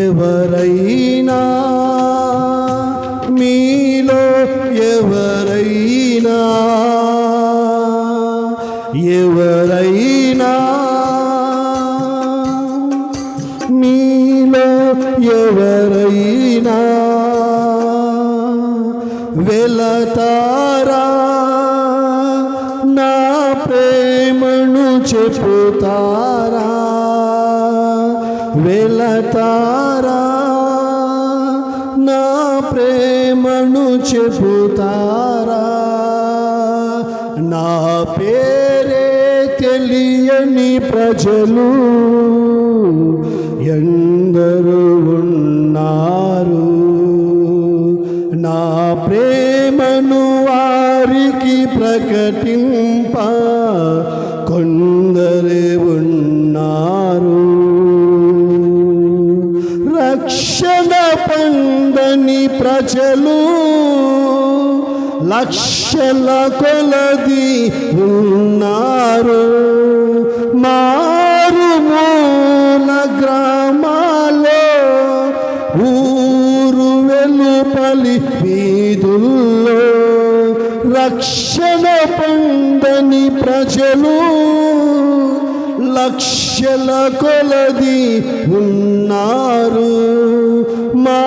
ఎవరైనా మీలో ఎవరైనా ఎవరైనా మీలో ఎవరైనా చెప్పుతారా వెళతారా నా ప్రేమను చెబుతారా? నా పేరే తెలియని ప్రజలు ఉన్నారు రక్షణ పొందని ప్రజలు లక్షల కొలది ఉన్నారు. మారుమూల గ్రామాలో ఊరు వెలుపలి వీధుల్లో రక్షణ పొందని ప్రజలు లక్షల కొలది ఉన్నారు. మా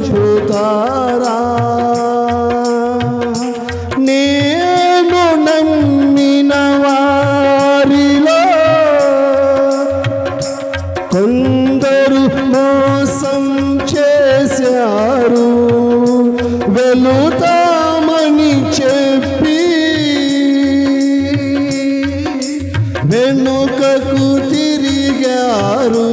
ప్రేమను నేను నమ్మిన వారిలో కొందరు మోసం చేశారు. వెళుతామని చెప్పి వెనుకకు తిరిగారు.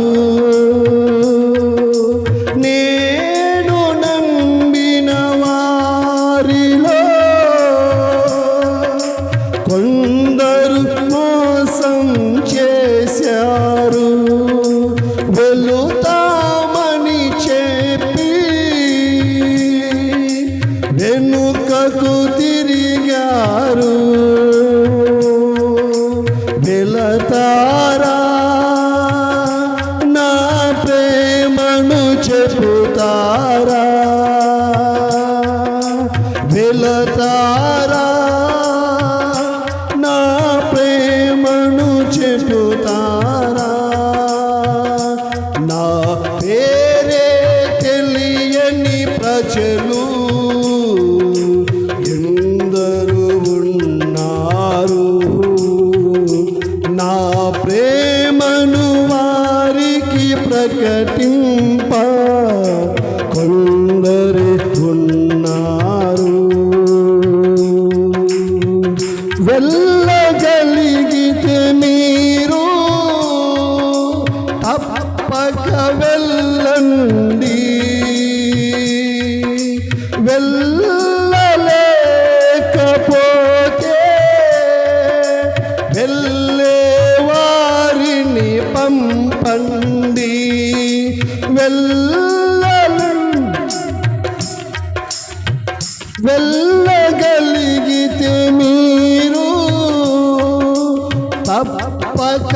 తప్పక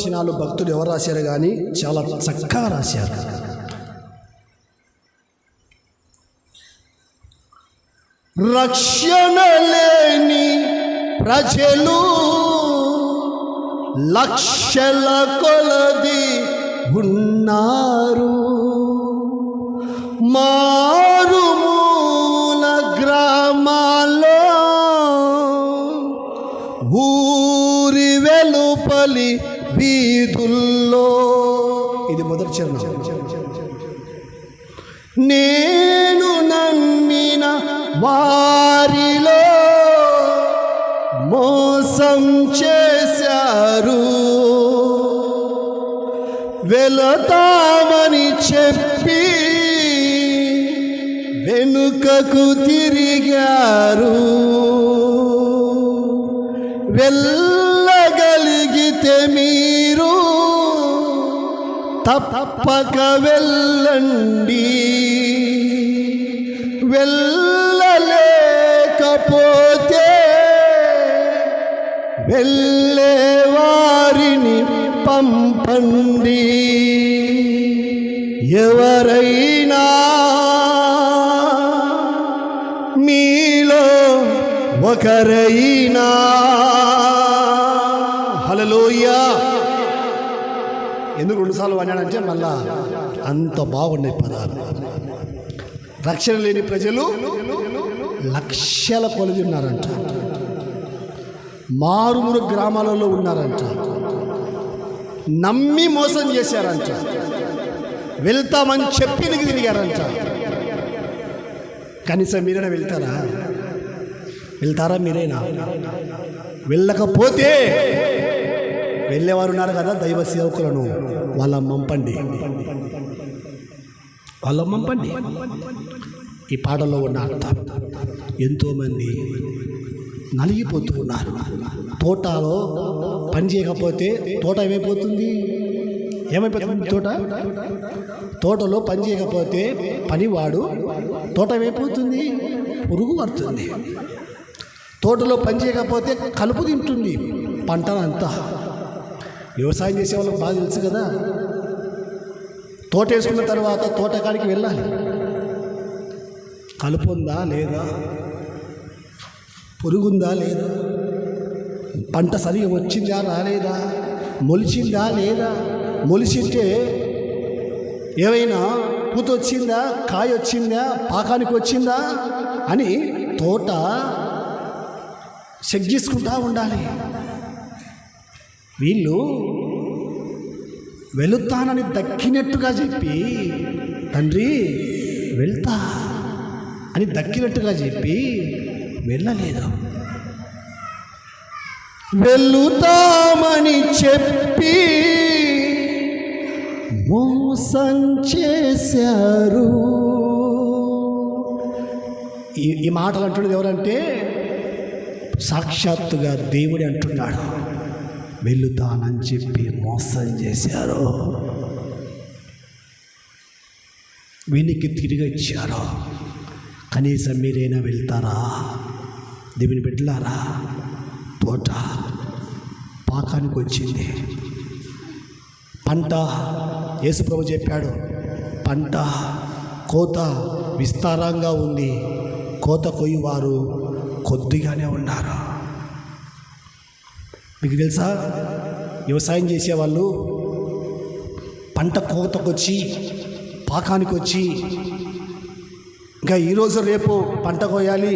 వచనాలు భక్తులు ఎవరు రాశారు కానీ చాలా చక్కగా రాశారు. రక్షణ లేని ప్రజలు లక్షల కొలది ఉన్నారు. మారుమూల గ్రామాల్లో ఊరి వెలుపలి వీధుల్లో. ఇది మొదటి చరణం. నేను నమ్మిన వారిలో మోసం చేశారు. వెళతామని చెప్పి వెనుకకు తిరిగారు. వెళ్ళ తప్పక వెళ్ళండి వెళ్ళలేకపోతే వెళ్ళే వారిని పంపండి. ఎవరైనా మీలో ఒకరైనా ఎందుకు రెండుసార్లు అన్నాడంటే మళ్ళా అంత బాగున్నాయి పదాలు. రక్షణ లేని ప్రజలు లక్షల కొలది ఉన్నారంట. మారుమూరు గ్రామాలలో ఉన్నారంట. నమ్మి మోసం చేశారంట. వెళ్తామని చెప్పి తిరిగారంట. కనీసం మీరైనా వెళ్తారా? వెళ్తారా మీరైనా? వెళ్ళకపోతే వెళ్ళేవారు ఉన్నారు కదా దైవ సేవకులను? వాళ్ళ మంపండి. వాళ్ళ మంపండి. ఈ పాటలో ఉన్న అర్థం. ఎంతోమంది నలిగిపోతూ ఉన్నారు. తోటలో పని చేయకపోతే తోట ఏమైపోతుంది? ఏమైపోతుంది తోట? తోటలో పని చేయకపోతే పనివాడు తోట ఏమైపోతుంది? పురుగు పడుతుంది. తోటలో పని చేయకపోతే కలుపు తింటుంది. పంటనంతా వ్యవసాయం చేసే వాళ్ళకి బాగా తెలుసు కదా. తోట వేసుకున్న తర్వాత తోటకాడికి వెళ్ళాలి. కలుపు ఉందా? లేదా? పురుగుందా? లేదా? పంట సరిగా వచ్చిందా? రాలేదా? మొలిచిందా? లేదా? మొలిచింటే ఏమైనా పూత వచ్చిందా? కాయ వచ్చిందా? పాకానికి వచ్చిందా? అని తోట చెక్ చేసుకుంటా ఉండాలి. వీళ్ళు వెళుతానని దక్కినట్టుగా చెప్పి తండ్రి వెళ్తా అని దక్కినట్టుగా చెప్పి వెళ్ళలేదు. వెళుతామని చెప్పి మోసం చేశారు. ఈ మాటలు అంటున్నది ఎవరంటే సాక్షాత్తుగా దేవుడే అంటున్నాడు. వెళుతానని చెప్పి మోసం చేశారు. వెనక్కి తిరిగి వచ్చారు. కనీసం మీరైనా వెళ్తారా? దేవుని బిడ్డలారా తోట పాకానికి వచ్చింది. పంట యేసుప్రభు చెప్పాడు పంట కోత విస్తారంగా ఉంది. కోత కొయ్యవారు కొద్దిగానే ఉన్నారు. మీకు తెలుసా? వ్యవసాయం చేసేవాళ్ళు పంట కోతకొచ్చి పాకానికి వచ్చి ఇంకా ఈరోజు రేపు పంట కోయాలి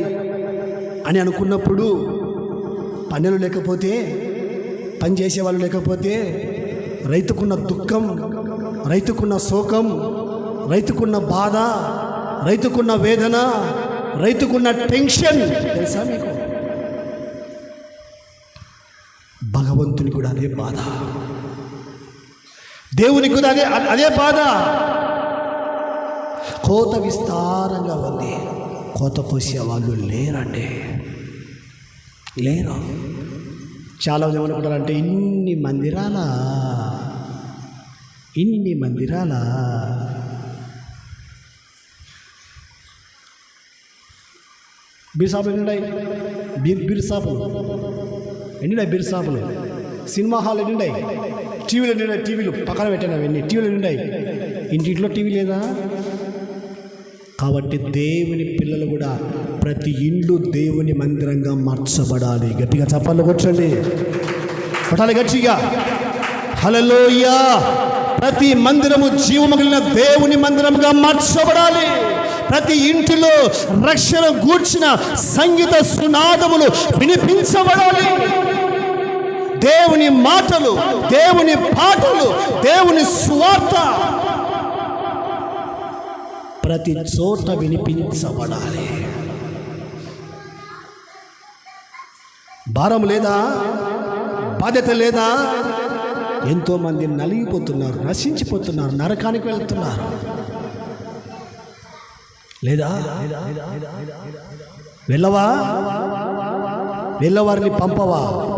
అని అనుకున్నప్పుడు పనులు లేకపోతే పని చేసేవాళ్ళు లేకపోతే రైతుకున్న దుఃఖం రైతుకున్న శోకం రైతుకున్న బాధ రైతుకున్న వేదన రైతుకున్న టెన్షన్ తెలుసా మీకు? భగవంతుని కూడా అదే బాధ. దేవునికి కూడా అదే అదే బాధ. కోత విస్తారంగా ఉంది. కోత కోసే వాళ్ళు లేరండి. లేరు. చాలా మంది ఏమనుకుంటారంటే ఇన్ని మందిరాల? ఇన్ని మందిరాల? బీర్సాపులు ఉన్నాయి? బీర్ బీర్సాపులు షాపులు. బీర్సాపులు సినిమా హాల్ ఎన్నిన్నాయి టీవీలు ఎన్నిన్నాయి టీవీలు పక్కన పెట్టాను అవన్నీ. టీవీలు ఎన్నిన్నాయి ఇంటింట్లో టీవీ లేదా? కాబట్టి దేవుని పిల్లలు కూడా ప్రతి ఇండ్లు దేవుని మందిరంగా మార్చబడాలి. గట్టిగా చప్పట్లు కొట్టండి. కొట్టాలి గట్టిగా. హలలోయా ప్రతి మందిరము జీవమగిలిన దేవుని మందిరంగా మార్చబడాలి. ప్రతి ఇంటిలో రక్షణ గూర్చిన సంగీత సునాదములు వినిపించబడాలి. దేవుని మాటలు దేవుని పాటలు దేవుని స్వార్థ ప్రతి చోట వినిపించబడాలి. భారం లేదా? బాధ్యత లేదా? ఎంతోమంది నలిగిపోతున్నారు నశించిపోతున్నారు నరకానికి వెళ్తున్నారు. లేదా? వెళ్ళవా? వెళ్ళవారిని పంపవా?